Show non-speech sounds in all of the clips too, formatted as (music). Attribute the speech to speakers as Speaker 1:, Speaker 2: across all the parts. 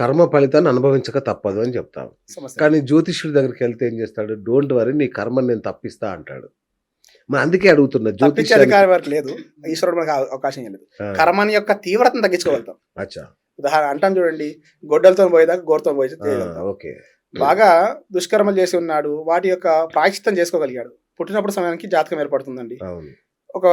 Speaker 1: కర్మ ఫలితాన్ని అనుభవించక తప్పదు అని
Speaker 2: సమస్య.
Speaker 1: కానీ జ్యోతిష్యుడి దగ్గరికి వెళ్తే ఏం చేస్తాడు? డోంట్ వరీ నీ కర్మని నేను తప్పిస్తా అంటాడు. మరి అందుకే అడుగుతున్నా
Speaker 2: వరకు లేదు. ఈశ్వరుడు మనకు అవ- అవకాశం లేదు. కర్మని యొక్క తీవ్రతను తగ్గించుకోగలుగుతాం.
Speaker 1: అచ్చా.
Speaker 2: ఉదాహరణ అంటాం చూడండి గొడ్డలతో పోయేదాకా గోరతో పోయి
Speaker 1: ఆ,
Speaker 2: చేయగలుగుతాం
Speaker 1: ఓకే.
Speaker 2: బాగా దుష్కర్మలు చేసి ఉన్నాడు వాటి యొక్క ప్రాయశ్చిత్తం చేసుకోగలిగాడు. పుట్టినప్పుడు సమయానికి జాతకం ఏర్పడుతుందండి. ఒక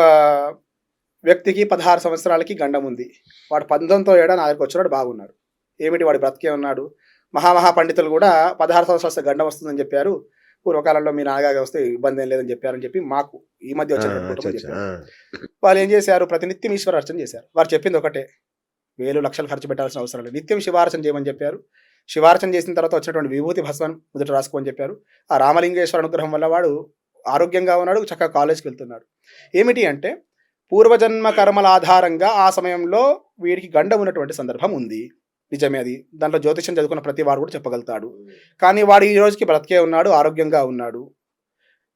Speaker 2: వ్యక్తికి పదహారు సంవత్సరాలకి గండం ఉంది. వాడు పంతొమ్మిదితో ఏడా నా దగ్గరికి వచ్చినాడు బాగున్నాడు. ఏమిటి వాడు బ్రతికే ఉన్నాడు? మహామహా పండితులు కూడా పదహారు సంవత్సరాలు గండం వస్తుందని చెప్పారు. పూర్వకాలంలో మీ నాన్నగారు వస్తే ఇబ్బంది ఏం లేదని చెప్పారని చెప్పి మాకు ఈ మధ్య వచ్చిన వాళ్ళు ఏం చేశారు? ప్రతినిత్యం ఈశ్వరార్చన చేశారు. వారు చెప్పింది ఒకటే. వేలు లక్షలు ఖర్చు పెట్టాల్సిన అవసరం లేదు. నిత్యం శివార్చన చేయమని చెప్పారు. శివార్చన చేసిన తర్వాత వచ్చినటువంటి విభూతి భస్మం మొదట రాసుకోమని చెప్పారు. ఆ రామలింగేశ్వర అనుగ్రహం వల్ల వాడు ఆరోగ్యంగా ఉన్నాడు చక్కగా కాలేజ్కి వెళ్తున్నాడు. ఏమిటి అంటే పూర్వజన్మ కర్మల ఆధారంగా ఆ సమయంలో వీడికి గండం ఉన్నటువంటి సందర్భం ఉంది. నిజమే అది. దాంట్లో జ్యోతిష్యం చదువుకున్న ప్రతి వాడు కూడా చెప్పగలుగుతాడు. కానీ వాడు ఈ రోజుకి బ్రతికే ఉన్నాడు ఆరోగ్యంగా ఉన్నాడు.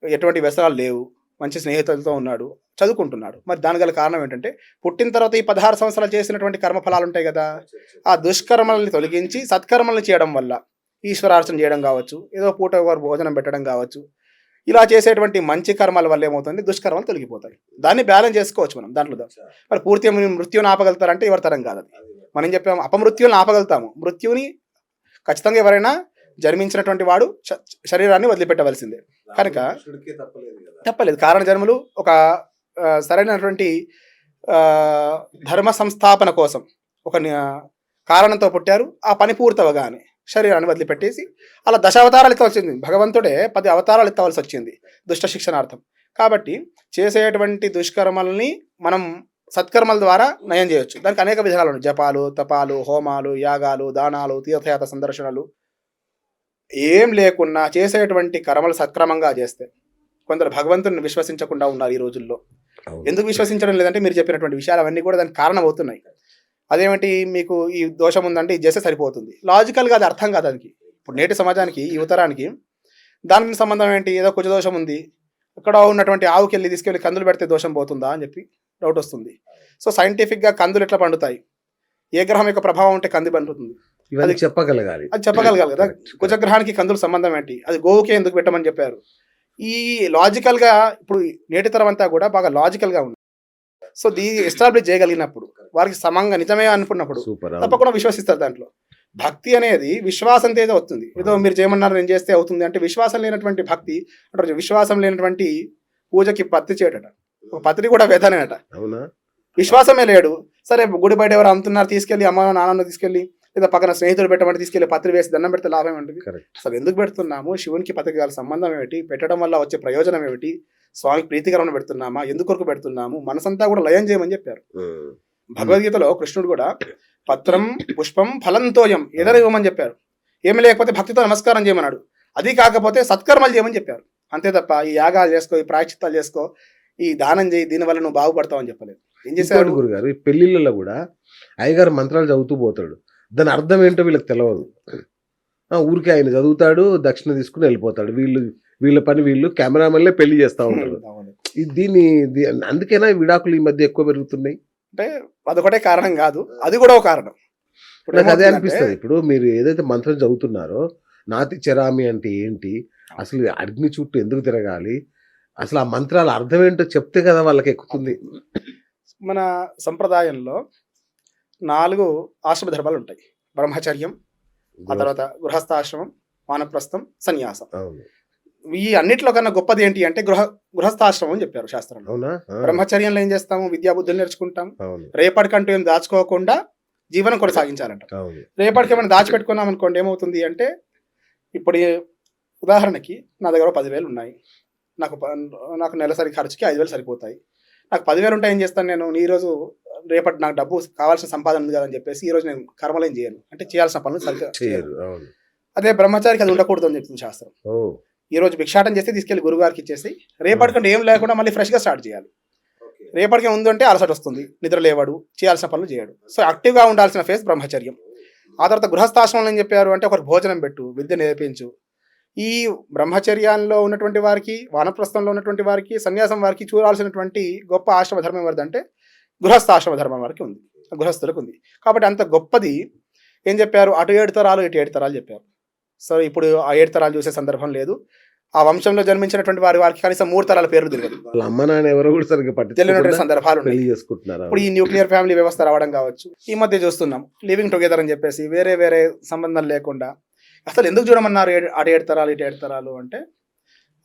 Speaker 2: ఎటువంటి వ్యసనాలు లేవు. మంచి స్నేహితులతో ఉన్నాడు. చదువుకుంటున్నాడు. మరి దాని గల కారణం ఏంటంటే పుట్టిన తర్వాత ఈ పదహారు సంవత్సరాలు చేసినటువంటి కర్మ ఫలాలు ఉంటాయి కదా. ఆ దుష్కర్మల్ని తొలగించి సత్కర్మల్ని చేయడం వల్ల ఈశ్వరార్చన చేయడం కావచ్చు ఏదో పూట వారు భోజనం పెట్టడం కావచ్చు. ఇలా చేసేటువంటి మంచి కర్మల వల్ల ఏమవుతుంది? దుష్కర్మలు తొలగిపోతాయి. దాన్ని బ్యాలెన్స్ చేసుకోవచ్చు మనం దాంట్లో. మరి పూర్తిగా మీరు మృత్యువుని ఆపగలుగుతారంటే ఎవరి తరం కాదు అది మనం చెప్పాము? అపమృత్యువుని ఆపగలుగుతాము. మృత్యువుని ఖచ్చితంగా ఎవరైనా జన్మించినటువంటి వాడు శరీరాన్ని వదిలిపెట్టవలసిందే. కనుక తప్పలేదు కారణ జన్మలు ఒక సరైనటువంటి ధర్మ సంస్థాపన కోసం ఒక కారణంతో పుట్టారు. ఆ పని పూర్తవగానే శరీరాన్ని వదిలిపెట్టేసి అలా దశావతారాలు ఎత్తవలసి వచ్చింది. భగవంతుడే పది అవతారాలు ఎత్తవలసి వచ్చింది. దుష్ట శిక్షణార్థం. కాబట్టి చేసేటువంటి దుష్కర్మల్ని మనం సత్కర్మల ద్వారా నయం చేయొచ్చు. దానికి అనేక విధాలు ఉన్నాయి. జపాలు తపాలు హోమాలు యాగాలు దానాలు తీర్థయాత్ర సందర్శనలు. ఏం లేకున్నా చేసేటువంటి కర్మలు సక్రమంగా చేస్తే కొందరు భగవంతుని విశ్వసించకుండా ఉన్నారు ఈ రోజుల్లో. ఎందుకు విశ్వసించడం లేదంటే మీరు చెప్పినటువంటి విషయాలు అవన్నీ కూడా దానికి కారణం అవుతున్నాయి అదేమిటి మీకు ఈ దోషం ఉందంటే ఇది చేస్తే సరిపోతుంది. లాజికల్గా అది అర్థం కాదు దానికి. ఇప్పుడు నేటి సమాజానికి ఈ యువతరానికి దానికి సంబంధం ఏంటి? ఏదో కుజ దోషం ఉంది. అక్కడ ఉన్నటువంటి ఆవుకి వెళ్ళి తీసుకెళ్ళి కందులు పెడితే దోషం పోతుందా అని చెప్పి డౌట్ వస్తుంది. సో సైంటిఫిక్గా కందులు ఎట్లా పండుతాయి? ఏ గ్రహం యొక్క ప్రభావం ఉంటే కంది పండుతుంది? అది-
Speaker 1: చెప్పగలగాలి.
Speaker 2: అది చెప్పగలగాలి. కదా కుజగ్రహానికి కందుల సంబంధం ఏంటి? అది గోవుకే ఎందుకు పెట్టమని చెప్పారు? ఈ లాజికల్గా ఇప్పుడు నేటి తరం అంతా కూడా బాగా లాజికల్గా ఉంది. సో దీ ఎస్టాబ్లిష్ చేయగలిగినప్పుడు వారికి సమంగా నిజమే అనుకున్నప్పుడు తప్పకుండా విశ్వసిస్తారు దాంట్లో. భక్తి అనేది విశ్వాసంతో ఏదో వస్తుంది. ఏదో మీరు చేయమన్నారు నేను చేస్తే అవుతుంది అంటే విశ్వాసం లేనటువంటి భక్తి అంటే విశ్వాసం లేనటువంటి పూజకి పత్తి చేయటట. ఒక పత్రి కూడా వేదనేనట
Speaker 1: అవునా?
Speaker 2: విశ్వాసమే లేడు. సరే గుడి బయట ఎవరు అమ్ముతున్నారు తీసుకెళ్ళి అమ్మ నాన్న తీసుకెళ్ళి లేదా పక్కన స్నేహితులు పెట్టమంటే తీసుకెళ్ళి పత్రి వేసి దండం పెడితే లాభం ఏంటిది అసలు ఎందుకు పెడుతున్నాము? శివునికి పత్రిక గల సంబంధం ఏమిటి? పెట్టడం వల్ల వచ్చే ప్రయోజనం ఏమిటి? స్వామికి ప్రీతికరమైన పెడుతున్నామా? ఎందుకొరకు పెడుతున్నాము? మనసంతా కూడా లయం చేయమని చెప్పారు. భగవద్గీతలో కృష్ణుడు కూడా పత్రం పుష్పం ఫలంతోయం ఏదైనా ఇవ్వమని చెప్పారు. ఏమి లేకపోతే భక్తితో నమస్కారం చేయమన్నాడు. అది కాకపోతే సత్కర్మలు చేయమని చెప్పారు. అంతే తప్ప ఈ యాగాలు చేసుకో ఈ ప్రాయచిత్తాలు చేసుకో ఈ దానం చేయి దీనివల్ల నువ్వు బాగుపడతావు అని చెప్పలేదు. ఏం
Speaker 1: ఇంకోటి గురుగారు ఈ పెళ్ళిళ్ళలో కూడా అయ్యగారు మంత్రాలు చదువుతూ పోతాడు. దాని అర్థం ఏంటో వీళ్ళకి తెలియదు ఆ, ఊరికే ఆయన చదువుతాడు దక్షిణ తీసుకుని వెళ్ళిపోతాడు. వీళ్ళు వీళ్ళ పని వీళ్ళు కెమెరామెన్లే పెళ్ళి చేస్తా ఉంటారు. దీన్ని అందుకేనా విడాకులు ఈ మధ్య ఎక్కువ పెరుగుతున్నాయి?
Speaker 2: అంటే అదొకటే కారణం కాదు. అది కూడా ఒక కారణం.
Speaker 1: నాకు అదే అనిపిస్తుంది. ఇప్పుడు మీరు ఏదైతే మంత్రం చదువుతున్నారో నాతి చరామి అంటే ఏంటి? అసలు అగ్ని చుట్టూ ఎందుకు తిరగాలి? అసలు ఆ మంత్రాల అర్థం ఏంటో చెప్తే కదా వాళ్ళకి ఎక్కుతుంది.
Speaker 2: మన సంప్రదాయంలో నాలుగు ఆశ్రమ ధర్మాలు ఉంటాయి. బ్రహ్మచర్యం ఆ తర్వాత గృహస్థాశ్రమం వానప్రస్థం సన్యాసం. ఈ అన్నిట్లో కన్నా గొప్పది ఏంటి అంటే గృహ గృహస్థాశ్రమం అని చెప్పారు శాస్త్రంలో. బ్రహ్మచర్యంలో ఏం చేస్తాము? విద్యాబుద్ధులు నేర్చుకుంటాం. రేపటికంటూ ఏం దాచుకోకుండా జీవనం కొనసాగించాలంట. రేపటికి ఏమైనా దాచిపెట్టుకున్నాం అనుకోండి ఏమవుతుంది అంటే ఇప్పుడు ఉదాహరణకి నా దగ్గర పదివేలు ఉన్నాయి. నాకు నాకు నెలసరి ఖర్చుకి ఐదు వేలు సరిపోతాయి. నాకు పదివేలు ఉంటాయి ఏం చేస్తాను నేను? ఈ రోజు రేపటి నాకు డబ్బు కావాల్సిన సంపాదన ఉంది కదని చెప్పేసి ఈ రోజు నేను కర్మలేం చేయను. అంటే చేయాల్సిన పనులు సరిగ్గా (laughs) అదే బ్రహ్మచారికి అది ఉండకూడదు అని చెప్తుంది శాస్త్రం.
Speaker 1: ఓ.
Speaker 2: ఈ రోజు భిక్షాటం చేస్తే తీసుకెళ్ళి గురుగారికి ఇచ్చేసి రేపటికంటే ఏం లేకుండా మళ్ళీ ఫ్రెష్గా స్టార్ట్ చేయాలి. రేపటికి ఉందంటే అలసట వస్తుంది. నిద్ర లేవాడు చేయాల్సిన పనులు చేయడు. సో యాక్టివ్గా ఉండాల్సిన ఫేస్ బ్రహ్మచర్యం. ఆ తర్వాత గృహస్థాశ్రమంలో ఏం చెప్పారు అంటే ఒకరికి భోజనం పెట్టు విద్య నేర్పించు ఈ బ్రహ్మచర్యాల్లో ఉన్నటువంటి వారికి వానప్రస్థంలో ఉన్నటువంటి వారికి సన్యాసం వారికి చూడాల్సినటువంటి గొప్ప ఆశ్రమ ధర్మం ఎవరిదంటే గృహస్థాశ్రమ ధర్మం వారికి ఉంది. గృహస్థులకు ఉంది కాబట్టి అంత గొప్పది ఏం చెప్పారు? అటు ఏడు తరాలు ఇటు ఏడు తరాలు చెప్పారు. సో ఇప్పుడు ఆ ఏడు తరాలు చూసే సందర్భం లేదు. ఆ వంశంలో జన్మించినటువంటి వారి వారికి కనీసం మూడు తరాల పేర్లు తెలియదు.
Speaker 1: వాళ్ళ అమ్మ నాన్న ఎవరో కూడా సరిగ్గా
Speaker 2: తెలియనటువంటి సందర్భాలు
Speaker 1: చేసుకుంటున్నారు?
Speaker 2: ఇప్పుడు ఈ న్యూక్లియర్ ఫ్యామిలీ వ్యవస్థ రావడం కావచ్చు. ఈ మధ్య చూస్తున్నాం. లివింగ్ టుగెదర్ అని చెప్పేసి వేరే వేరే సంబంధం లేకుండా అసలు ఎందుకు చూడమన్నారు అటు ఏడు తరాలు ఇటు ఏడు తరాలు అంటే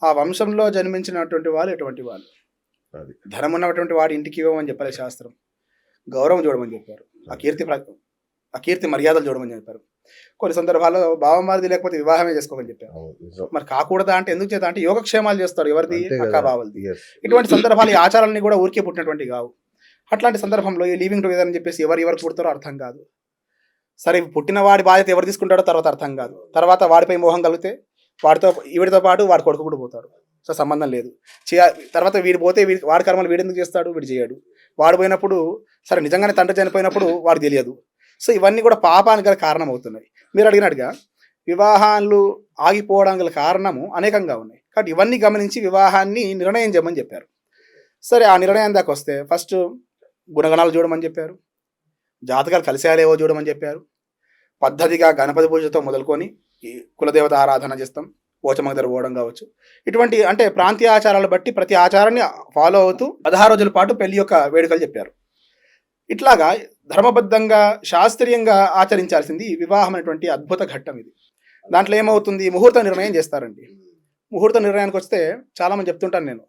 Speaker 2: ఆ వంశంలో జన్మించినటువంటి వాళ్ళు ఎటువంటి వాళ్ళు.
Speaker 1: అది.
Speaker 2: ధనం ఉన్నటువంటి వాడి ఇంటికి ఇవ్వమని చెప్పారు శాస్త్రం. గౌరవం చూడమని చెప్పారు. ఆ కీర్తి ఆ కీర్తి మర్యాదలు చూడమని చెప్పారు. కొన్ని సందర్భాల్లో భావమారిది లేకపోతే వివాహమే చేసుకోమని చెప్పారు. మరి కాకూడదా అంటే ఎందుకు చేత అంటే యోగక్షేమాలు చేస్తారు ఎవరిది? అక్క. బావలది. ఇటువంటి సందర్భాలు ఈ ఆచారాలన్నీ కూడా ఊరికే పుట్టినటువంటి కావు. అట్లాంటి సందర్భంలో ఈ లీవింగ్ టుగెదర్ అని చెప్పేసి ఎవరు ఎవరికి పుడతారో అర్థం కాదు. సరే పుట్టిన వాడి బాధ్యత ఎవరు తీసుకుంటాడో తర్వాత అర్థం కాదు. తర్వాత వాడిపై మోహం కలిగితే వాడితో వీడితో పాటు వాడి కొడుకు కూడా పోతాడు. సో సంబంధం లేదు. చేయ తర్వాత వీడు పోతే వీడి వాడి కర్మలు వీడు ఎందుకు చేస్తాడు? వీడు చేయడు. వాడు పోయినప్పుడు సరే నిజంగానే తండ్రి చనిపోయినప్పుడు వాడు తెలియదు. సో ఇవన్నీ కూడా పాపానికి గల కారణం అవుతున్నాయి మీరు అడిగినట్టుగా వివాహాలు ఆగిపోవడానికి గల కారణము అనేకంగా ఉన్నాయి. కాబట్టి ఇవన్నీ గమనించి వివాహాన్ని నిర్ణయం చేయమని చెప్పారు. సరే ఆ నిర్ణయం దాకా వస్తే ఫస్ట్ గుణగణాలు చూడమని చెప్పారు. జాతకాలు కలిశాలేవో చూడమని చెప్పారు. పద్ధతిగా గణపతి పూజతో మొదలుకొని ఈ కులదేవత ఆరాధన చేస్తాం. పోచమ్మ దగ్గర పోవడం కావచ్చు. ఇటువంటి అంటే ప్రాంతీయ ఆచారాలు బట్టి ప్రతి ఆచారాన్ని ఫాలో అవుతూ పదహారు రోజుల పాటు పెళ్ళి యొక్క వేడుకలు చెప్పారు. ఇట్లాగా ధర్మబద్ధంగా శాస్త్రీయంగా ఆచరించాల్సింది వివాహం అనేటువంటి అద్భుత ఘట్టం ఇది. దాంట్లో ఏమవుతుంది? ముహూర్త నిర్ణయం చేస్తారండి. ముహూర్త నిర్ణయానికి వస్తే చాలా మంది చెప్తుంటాను నేను.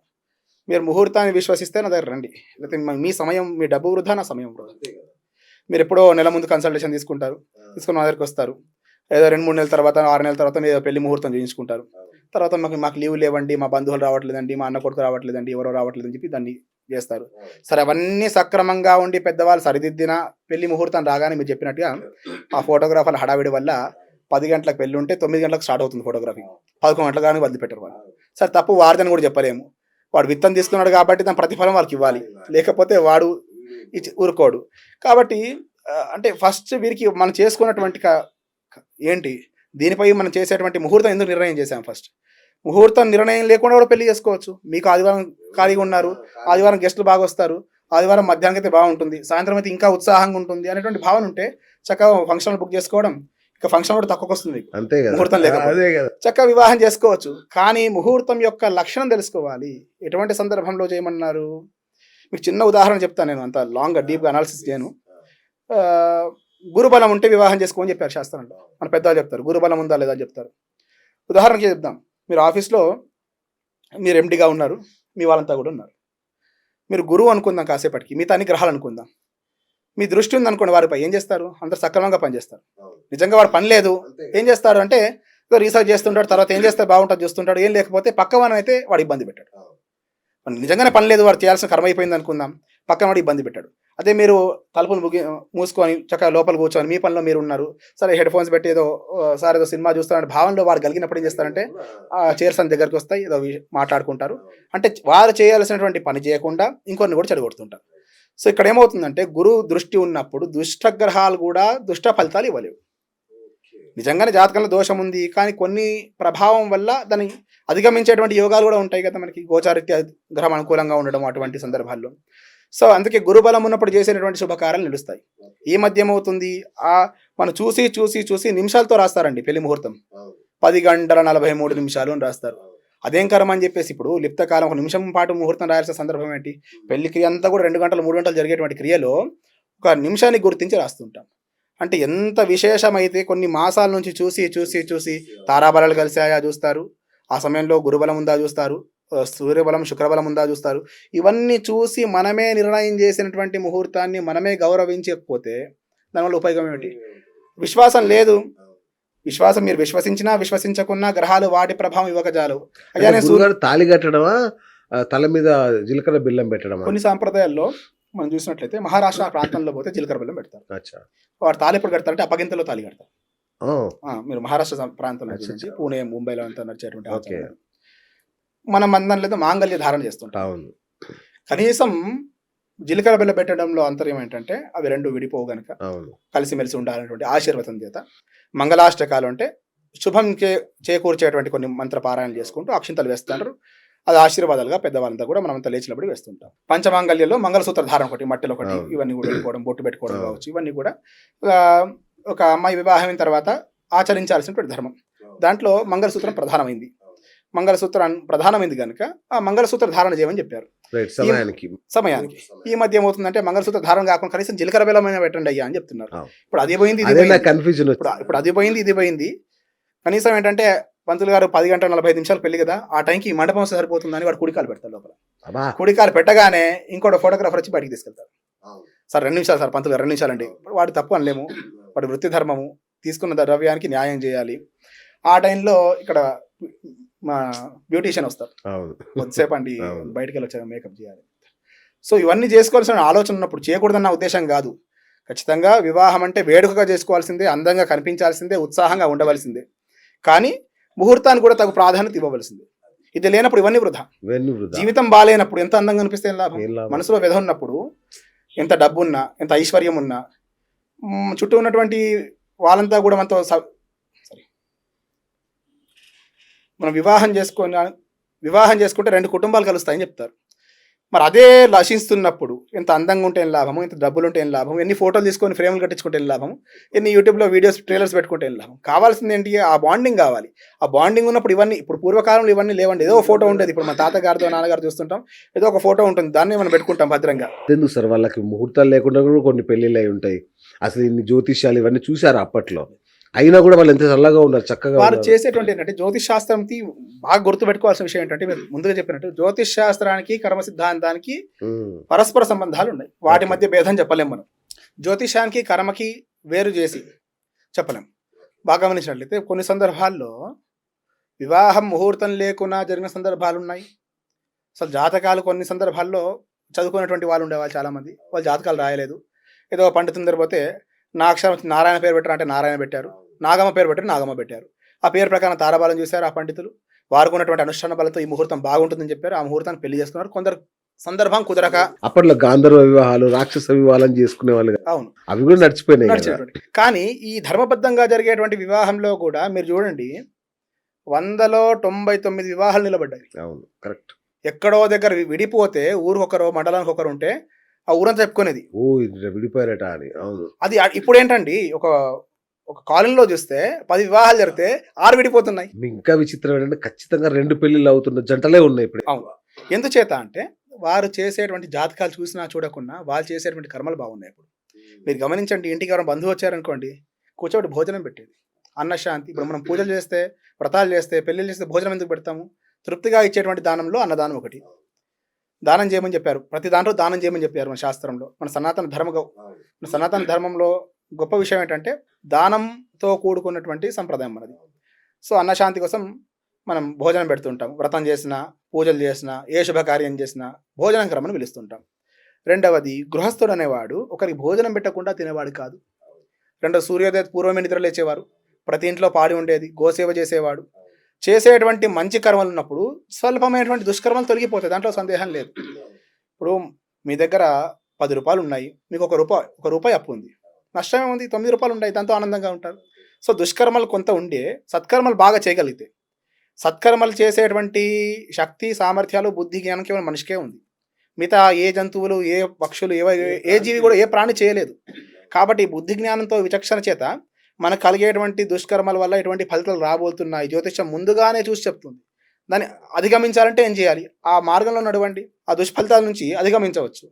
Speaker 2: మీరు ముహూర్తాన్ని విశ్వసిస్తే నా దగ్గర రండి. లేకపోతే మీ- మీ సమయం మీ డబ్బు వృధా నా సమయం వృధా. మీరు ఎప్పుడో నెల ముందు కన్సల్టేషన్ తీసుకుంటారు. తీసుకుని మా దగ్గరికి వస్తారు. ఏదో రెండు మూడు నెలల తర్వాత ఆరు నెలల తర్వాత మీరు పెళ్ళి ముహూర్తం చేయించుకుంటారు. తర్వాత మాకు మాకు లీవ్ లేవండి మా బంధువులు రావట్లేదండి మా అన్న కొడుకు రావట్లేదండి ఎవరో రావట్లేదని చెప్పి దాన్ని చేస్తారు. సరే అవన్నీ సక్రమంగా ఉండి పెద్దవాళ్ళు సరిదిద్దిన పెళ్ళి ముహూర్తం రాగానే మీరు చెప్పినట్టుగా ఆ ఫోటోగ్రాఫర్ల హడావిడి వల్ల పది గంటలకు పెళ్ళి ఉంటే తొమ్మిది గంటలకు స్టార్ట్ అవుతుంది ఫోటోగ్రఫీ. పదకొండు గంటలకు కానీ వదిలిపెట్టారు వాళ్ళు. సరే తప్పు వారిదని కూడా చెప్పలేము. వాడు విత్తం తీసుకున్నాడు కాబట్టి దాని ప్రతిఫలం వాళ్ళకి ఇవ్వాలి. లేకపోతే వాడు ఇచ్చి ఊరుకోడు. కాబట్టి అంటే ఫస్ట్ వీరికి మనం చేసుకున్నటువంటి ఏంటి? దీనిపై మనం చేసేటువంటి ముహూర్తం ఎందుకు నిర్ణయం చేశాం ఫస్ట్? ముహూర్తం నిర్ణయం లేకుండా కూడా పెళ్ళి చేసుకోవచ్చు. మీకు ఆదివారం ఖాళీగా ఉన్నారు ఆదివారం గెస్టులు బాగా వస్తారు ఆదివారం మధ్యాహ్నం అయితే బాగుంటుంది సాయంత్రం అయితే ఇంకా ఉత్సాహంగా ఉంటుంది అనేటువంటి భావన ఉంటే చక్కగా ఫంక్షన్ బుక్ చేసుకోవడం ఇక ఫంక్షన్ కూడా తక్కువకి వస్తుంది.
Speaker 1: అంతే కదా.
Speaker 2: ముహూర్తం లేకపోతే. చక్కగా వివాహం చేసుకోవచ్చు. కానీ ముహూర్తం యొక్క లక్షణం తెలుసుకోవాలి. ఎటువంటి సందర్భంలో చేయమన్నారు? మీకు చిన్న ఉదాహరణ చెప్తాను నేను అంత లాంగ్ డీప్గా అనాలిసిస్ చేయను. గురుబలం ఉంటే వివాహం చేసుకోమని చెప్పారు శాస్త్రంలో. మన పెద్దవాళ్ళు చెప్తారు గురుబలం ఉందా లేదా అని చెప్తారు. ఉదాహరణకి చెప్దాం. మీరు ఆఫీస్లో మీరు ఎండిగా ఉన్నారు మీ వాళ్ళంతా కూడా ఉన్నారు. మీరు గురువు అనుకుందాం కాసేపటికి మిగతా అన్ని గ్రహాలు అనుకుందాం. మీ దృష్టి ఉంది అనుకోండి వారిపై ఏం చేస్తారు? అందరు సక్రమంగా పనిచేస్తారు నిజంగా వాడు పని లేదు ఏం చేస్తాడు అంటే రీసెర్చ్ చేస్తుంటాడు తర్వాత ఏం చేస్తే బాగుంటుంది చూస్తుంటాడు ఏం లేకపోతే పక్కవాని అయితే వాడు ఇబ్బంది పెట్టాడు. నిజంగానే పని లేదు వాడు చేయాల్సిన కర్మ అయిపోయింది అనుకుందాం. పక్కన వాడు ఇబ్బంది పెట్టాడు. అదే మీరు తలుపులు ముగి మూసుకొని చక్కగా లోపల కూర్చొని మీ పనిలో మీరు ఉన్నారు. సరే హెడ్ ఫోన్స్ పెట్టి ఏదో "ఓ, సార్ ఏదో సినిమా చూస్తారంటే భావనలో వాడు కలిగినప్పుడు ఏం చేస్తారంటే ఆ చైర్స్ అని దగ్గరికి వస్తాయి ఏదో మాట్లాడుకుంటారు. అంటే వారు చేయాల్సినటువంటి పని చేయకుండా ఇంకొన్ని కూడా చెడగొడుతుంటారు. సో ఇక్కడ ఏమవుతుందంటే గురువు దృష్టి ఉన్నప్పుడు దుష్ట గ్రహాలు కూడా దుష్ట ఫలితాలు ఇవ్వలేవు. నిజంగానే జాతకంలో దోషం ఉంది కానీ కొన్ని ప్రభావం వల్ల దాన్ని అధిగమించేటువంటి యోగాలు కూడా ఉంటాయి కదా మనకి గోచారిత్య గ్రహం అనుకూలంగా ఉండడం అటువంటి సందర్భాల్లో. సో అందుకే గురుబలం ఉన్నప్పుడు చేసేటువంటి శుభకార్యాలు నిలుస్తాయి. ఈ మధ్య ఏమవుతుంది? ఆ మనం చూసి చూసి చూసి నిమిషాలతో రాస్తారండి పెళ్ళి ముహూర్తం. పది గంటల నలభై మూడు నిమిషాలు అని రాస్తారు. అదేం కరం అని చెప్పేసి ఇప్పుడు లిప్త కాలం ఒక నిమిషం పాటు ముహూర్తం రాయాల్సిన సందర్భం ఏంటి? పెళ్ళి క్రియ అంతా కూడా రెండు గంటలు మూడు గంటలు జరిగేటువంటి క్రియలో ఒక నిమిషాన్ని గుర్తించి రాస్తుంటాం. అంటే ఎంత విశేషమైతే కొన్ని మాసాల నుంచి చూసి చూసి చూసి తారాబలాలు కలిసాయా చూస్తారు. ఆ సమయంలో గురుబలం ఉందా చూస్తారు? సూర్యబలం శుక్రబలం ఉందా చూస్తారు? ఇవన్నీ చూసి మనమే నిర్ణయం చేసినటువంటి ముహూర్తాన్ని మనమే గౌరవించకపోతే దానివల్ల ఉపయోగం ఏమిటి? విశ్వాసం లేదు. విశ్వాసం మీరు విశ్వసించినా విశ్వసించకున్నా గ్రహాలు వాటి ప్రభావం సూర్య
Speaker 1: గురుగారు తాళి కట్టడమా? తల మీద జీలకర్ర బిల్లం పెట్టడమా?
Speaker 2: కొన్ని సాంప్రదాయాల్లో మనం చూసినట్లయితే మహారాష్ట్ర ప్రాంతంలో పోతే జీలకర్ర బెల్లం పెడతారు. వాడు తాలి ఎప్పుడు కడతారంటే అప్పగింతలో తాలి కడతారు. మీరు మహారాష్ట్ర ప్రాంతంలో
Speaker 1: అచ్చా.
Speaker 2: పూణే ముంబైలో అంతా నడిచేటువంటి. ఆచారం. మనం అందరం లేదా మాంగళ్య ధారణ చేస్తుంటాం కనీసం జీలకర్ర బెల్ల పెట్టడంలో అంతర్యం ఏంటంటే అవి రెండు విడిపోవు గనుక కలిసిమెలిసి ఉండాలనేటువంటి ఆశీర్వచనం చేత మంగళాష్టకాలు అంటే శుభం చే చేకూర్చేటువంటి కొన్ని మంత్ర పారాయణలు చేసుకుంటూ అక్షింతలు వేస్తుంటారు అది ఆశీర్వాదాలుగా పెద్దవాళ్ళంతా కూడా మనమంతా లేచినప్పుడు వేస్తుంటాం పంచమాంగళ్యంలో మంగళసూత్ర ధారణ ఒకటి మట్టిలో ఒకటి. ఇవన్నీ కూడా పెట్టుకోవడం బొట్టు పెట్టుకోవడం. కావచ్చు ఇవన్నీ కూడా ఒక అమ్మాయి వివాహం అయిన తర్వాత ఆచరించాల్సినటువంటి ధర్మం. దాంట్లో మంగళసూత్రం ప్రధానమైంది. మంగళసూత్రం ప్రధానమైంది కనుక ఆ మంగళసూత్ర ధారణ చేయమని చెప్పారు.
Speaker 1: సమయానికి.
Speaker 2: సమయానికి. ఈ మధ్య ఏమవుతుందంటే మంగళసూత్ర ధారణ కాకుండా కనీసం జీలకర్ర బెల్లమైన పెట్టండి అయ్యా అని చెప్తున్నారు. ఇప్పుడు అది పోయింది ఇది
Speaker 1: కన్ఫ్యూజన్
Speaker 2: ఇప్పుడు అది పోయింది ఇది పోయింది. కనీసం ఏంటంటే పంతులు గారు పది గంటల నలభై ఐదు నిమిషాలు పెళ్ళి కదా ఆ టైంకి మండపం సరిపోతుందని వాడు కుడికాలు పెడతారు లోపల. కుడికాలు పెట్టగానే ఇంకోటి ఫోటోగ్రాఫర్ వచ్చి బయటికి తీసుకెళ్తారు సార్ రెండు నిమిషాలు సార్ పంతులు గారు రెండు నిమిషాలండి వాడు తప్పు అనలేము. వాడి వృత్తి ధర్మము తీసుకున్న ద్రవ్యానికి న్యాయం చేయాలి. ఆ టైంలో ఇక్కడ మా బ్యూటీషియన్ వస్తారు. కొద్దిసేపు అండి. బయటికి వెళ్ళి వచ్చాక మేకప్ చేయాలి. సో ఇవన్నీ చేసుకోవాల్సిన ఆలోచన ఉన్నప్పుడు చేయకూడదన్న ఉద్దేశం కాదు. ఖచ్చితంగా వివాహం అంటే వేడుకగా చేసుకోవాల్సిందే అందంగా కనిపించాల్సిందే ఉత్సాహంగా ఉండవలసిందే. కానీ ముహూర్తానికి కూడా తగు ప్రాధాన్యత ఇవ్వవలసిందే. ఇది లేనప్పుడు ఇవన్నీ వృధా. జీవితం బాగాలేనప్పుడు ఎంత అందంగా అనిపిస్తే లాభం? మనసులో వ్యధ ఉన్నప్పుడు ఎంత డబ్బు ఉన్నా ఎంత ఐశ్వర్యం ఉన్నా చుట్టూ ఉన్నటువంటి వాళ్ళంతా కూడా మనతో సారీ మనం వివాహం చేసుకున్న వివాహం చేసుకుంటే రెండు కుటుంబాలు కలుస్తాయని చెప్తారు. మరి అదే లక్షిస్తున్నప్పుడు ఎంత అందంగా ఉంటే ఏం లాభము ఎంత డబ్బులు ఉంటే ఏం లాభం ఎన్ని ఫోటోలు తీసుకొని ఫ్రేమ్లు కట్టించుకుంటే ఏం లాభం ఎన్ని యూట్యూబ్లో వీడియోస్ ట్రైలర్స్ పెట్టుకుంటే ఏం లాభం కావాల్సింది ఏంటి? ఆ బాండింగ్ కావాలి. ఆ బాండింగ్ ఉన్నప్పుడు ఇవన్నీ ఇప్పుడు పూర్వకాలంలో ఇవన్నీ లేవండి. ఏదో ఒక ఫోటో ఉండేది. ఇప్పుడు మా తాతగారితో నాన్నగారు చూస్తుంటాం. ఏదో ఒక ఫోటో ఉంటుంది. దాన్ని మనం పెట్టుకుంటాం భద్రంగా.
Speaker 1: ఎందుకు సార్? వాళ్ళకి ముహూర్తాలు లేకుండా కూడా కొన్ని పెళ్ళిళ్ళు అయి ఉంటాయి. అసలు ఇన్ని జ్యోతిష్యాలు ఇవన్నీ చూసారు అప్పట్లో? అయినా కూడా వాళ్ళు ఎంత చల్లగా ఉన్నారు చక్కగా
Speaker 2: వారు. చేసేటువంటి ఏంటంటే జ్యోతిష్ శాస్త్రంకి బాగా గుర్తుపెట్టుకోవాల్సిన విషయం ఏంటంటే మీరు ముందుగా చెప్పినట్టు జ్యోతిష్ శాస్త్రానికి కర్మ సిద్ధాంతానికి పరస్పర సంబంధాలు ఉన్నాయి. వాటి. మధ్య భేదం చెప్పలేం మనం. జ్యోతిషానికి కర్మకి వేరు చేసి చెప్పలేం. బాగా గమనించినట్లయితే కొన్ని సందర్భాల్లో వివాహం ముహూర్తం లేకున్నా జరిగిన సందర్భాలు ఉన్నాయి. అసలు జాతకాలు కొన్ని సందర్భాల్లో చదువుకున్నటువంటి వాళ్ళు ఉండేవాళ్ళు చాలామంది. వాళ్ళు జాతకాలు రాయలేదు. ఏదో పండితుని పోతే నా అక్షరం వచ్చి నారాయణ పేరు పెట్టారు అంటే నారాయణ పెట్టారు. నాగమ్మ పేరు పెట్టారు నాగమ్మ పెట్టారు. ఆ పేరు ప్రకారం తారాబాలం చూశారు ఆ పండితులు. వారికి ఉన్నటువంటి అనుష్ఠాన బలంతో ఈ ముహూర్తం బాగుంటుందని చెప్పారు. ఆ ముహూర్తాన్ని పెళ్ళి చేసుకున్నారు. కొందరు సందర్భం కుదరక
Speaker 1: అప్పట్లో గాంధర్వ వివాహాలు రాక్షస వివాహాలు చేసుకునే వాళ్ళు.
Speaker 2: అవును.
Speaker 1: అవి కూడా నడిచిపోయినాయి
Speaker 2: కానీ ఈ ధర్మబద్ధంగా జరిగేటువంటి వివాహంలో కూడా మీరు చూడండి వందలో తొంభై తొమ్మిది వివాహాలు నిలబడ్డాయి.
Speaker 1: అవును కరెక్ట్.
Speaker 2: ఎక్కడో దగ్గర విడిపోతే ఊరికి ఒకరు మండలానికి ఒకరు ఉంటే ఆ ఊరంతా చెప్పుకునేది.
Speaker 1: ఓ ఇది విడిపోయారట అని. అవును.
Speaker 2: అది ఇప్పుడు ఏంటండి ఒక ఒక కాలనీలో చూస్తే పది వివాహాలు జరిగితే ఆరు విడిపోతున్నాయి.
Speaker 1: ఇంకా విచిత్రం ఏంటంటే ఖచ్చితంగా రెండు పెళ్ళిళ్ళు అవుతున్న జంటలే ఉన్నాయి ఇప్పుడు.
Speaker 2: అవును. ఎందుచేత అంటే వారు చేసేటువంటి జాతకాలు చూసినా చూడకుండా వాళ్ళు చేసేటువంటి కర్మలు బాగున్నాయి ఇప్పుడు. మీరు గమనించండి ఇంటికి ఎవరైనా బంధువు వచ్చారనుకోండి కూర్చోబెట్టి భోజనం పెట్టేది. అన్నశాంతి ఇప్పుడు మనం పూజలు చేస్తే వ్రతాలు చేస్తే పెళ్ళిళ్ళు చేస్తే భోజనం ఎందుకు పెడతాము? తృప్తిగా ఇచ్చేటువంటి దానంలో అన్నదానం ఒకటి. దానం చేయమని చెప్పారు. ప్రతి దాంట్లో దానం చేయమని చెప్పారు మన శాస్త్రంలో. మన సనాతన ధర్మ మన సనాతన ధర్మంలో గొప్ప విషయం ఏంటంటే దానంతో కూడుకున్నటువంటి సంప్రదాయం మనది. సో అన్నశాంతి కోసం మనం భోజనం పెడుతుంటాం. వ్రతం చేసినా పూజలు చేసినా ఏ శుభకార్యం చేసినా భోజనం క్రమను పిలుస్తుంటాం. రెండవది గృహస్థుడు అనేవాడు ఒకరికి భోజనం పెట్టకుండా తినేవాడు కాదు. రెండవ సూర్యోదయ పూర్వమే నిద్ర లేచేవారు. ప్రతి ఇంట్లో పాడి ఉండేది గోసేవ చేసేవాడు. చేసేటువంటి మంచి కర్మలు ఉన్నప్పుడు స్వల్పమైనటువంటి దుష్కర్మలు తొలగిపోతాయి. దాంట్లో సందేహం లేదు. ఇప్పుడు మీ దగ్గర పది రూపాయలు ఉన్నాయి. మీకు ఒక రూపాయి ఒక రూపాయి అప్పు ఉంది. నష్టమే ఉంది. తొమ్మిది రూపాయలు ఉన్నాయి. దాంతో ఆనందంగా ఉంటారు. సో దుష్కర్మలు కొంత ఉండే సత్కర్మలు బాగా చేయగలిగితే సత్కర్మలు చేసేటువంటి శక్తి సామర్థ్యాలు బుద్ధి జ్ఞానం కేవలం మనిషికే ఉంది. మిగతా ఏ జంతువులు ఏ పక్షులు ఏ ఏ జీవి కూడా ఏ ప్రాణి చేయలేదు. కాబట్టి బుద్ధి జ్ఞానంతో విచక్షణ చేత మనకు కలిగేటువంటి దుష్కర్మల వల్ల ఎటువంటి ఫలితాలు రాబోతున్నాయి. జ్యోతిష్యం ముందుగానే చూసి చెప్తుంది. దాన్ని అధిగమించాలంటే ఏం చేయాలి? ఆ మార్గంలో నడవండి ఆ దుష్ఫలితాల నుంచి అధిగమించవచ్చు.